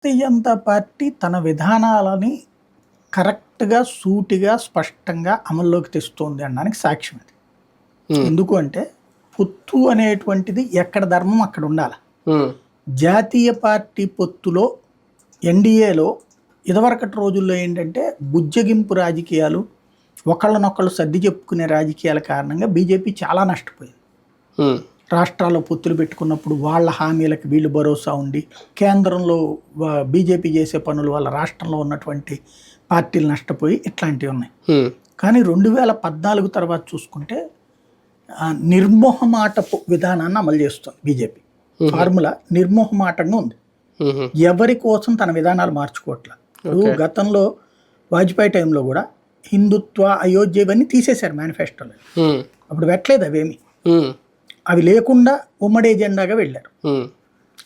Bharatiya Janata party తన విధానాలని కరెక్ట్గా సూటిగా స్పష్టంగా అమల్లోకి తెస్తోంది అనడానికి సాక్ష్యం ఉమ్, ఎందుకు అంటే పొత్తు అనేటువంటిది ఎక్కడ ధర్మం అక్కడ ఉండాలి. జాతీయ పార్టీ పొత్తులో ఎన్డీఏలో ఇదివరకటి రోజుల్లో ఏంటంటే బుజ్జగింపు రాజకీయాలు ఒకళ్ళనొకళ్ళు సర్ది చెప్పుకునే రాజకీయాల కారణంగా బీజేపీ చాలా నష్టపోయింది. రాష్ట్రాల్లో పొత్తులు పెట్టుకున్నప్పుడు వాళ్ళ హామీలకు వీళ్ళు భరోసా ఉండి కేంద్రంలో బీజేపీ చేసే పనుల వల్ల రాష్ట్రంలో ఉన్నటువంటి పార్టీలు నష్టపోయి ఇట్లాంటివి ఉన్నాయి. కానీ రెండు వేల పద్నాలుగు తర్వాత చూసుకుంటే నిర్మోహమాటపు విధానాన్ని అమలు చేస్తుంది బీజేపీ. ఫార్ములా నిర్మోహమాటంగా ఉంది. ఎవరి కోసం తన విధానాలు మార్చుకోవట్ల? ఇప్పుడు గతంలో వాజ్పేయి టైంలో కూడా హిందుత్వ అయోధ్య ఇవన్నీ తీసేశారు మేనిఫెస్టోలో. అప్పుడు పెట్టలేదు అవేమి? అవి లేకుండా ఉమ్మడి ఎజెండాగా వెళ్ళారు.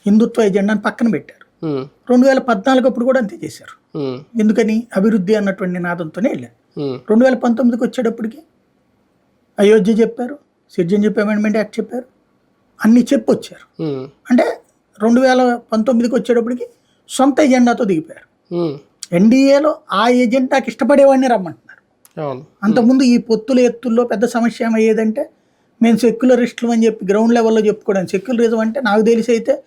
హిందుత్వ ఎజెండాని పక్కన పెట్టారు. రెండు వేల పద్నాలుగు అప్పుడు కూడా అంతే చేశారు. ఎందుకని? అభివృద్ధి అన్నటువంటి నినాదంతోనే వెళ్ళారు. రెండు వేల పంతొమ్మిదికి వచ్చేటప్పటికి అయోధ్య చెప్పారు సిటిజన్షిప్ అమెండ్మెంట్ యాక్ట్ చెప్పారు అన్నీ చెప్పి వచ్చారు. ఉమ్, అంటే రెండు వేల పంతొమ్మిదికి వచ్చేటప్పటికి సొంత ఎజెండాతో దిగిపోయారు. ఎన్డీఏలో ఆ ఎజెండాకి ఇష్టపడేవాడిని రమ్మంటున్నారు. అంతకుముందు ఈ పొత్తుల ఎత్తుల్లో పెద్ద సమస్య ఏమయ్యేదంటే మేము సెక్యులరిస్టులు అని చెప్పి గ్రౌండ్ లెవెల్లో చెప్పుకోవడం సెక్యులరిజం అంటే నాకు తెలిసి అయితే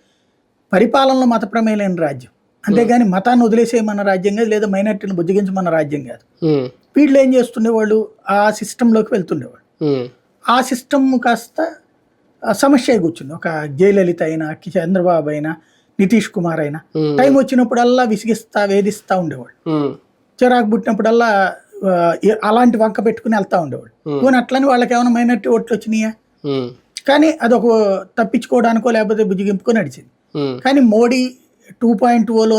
పరిపాలనలో మత ప్రమేయం లేని రాజ్యం. అంతేగాని మతాన్ని వదిలేసేయమన్న రాజ్యం కాదు లేదా మైనార్టీని బుజ్జగించమన్న రాజ్యం కాదు. ఉమ్, వీళ్ళు ఏం చేస్తుండేవాళ్ళు? ఆ సిస్టంలోకి వెళ్తుండేవాళ్ళు. ఉమ్, ఆ సిస్టమ్ కాస్త సమస్య కూర్చుంది. ఒక జయలలిత అయినా కి- చంద్రబాబు అయినా నితీష్ కుమార్ అయినా. టైం వచ్చినప్పుడల్లా విసిగిస్తా వేధిస్తూ ఉండేవాళ్ళు. చిరాకు పుట్టినప్పుడల్లా అలాంటి వంక పెట్టుకుని వెళ్తూ ఉండేవాళ్ళు. Hmm. పోనీ అట్లని వాళ్ళకి ఏమైనా మైనార్టీ ఓట్లు వచ్చినాయా? కానీ అదొక తప్పించుకోవడానికో లేకపోతే బుజ్జిగింపుకో నడిచింది. కానీ మోడీ టూ పాయింట్ ఓలోనే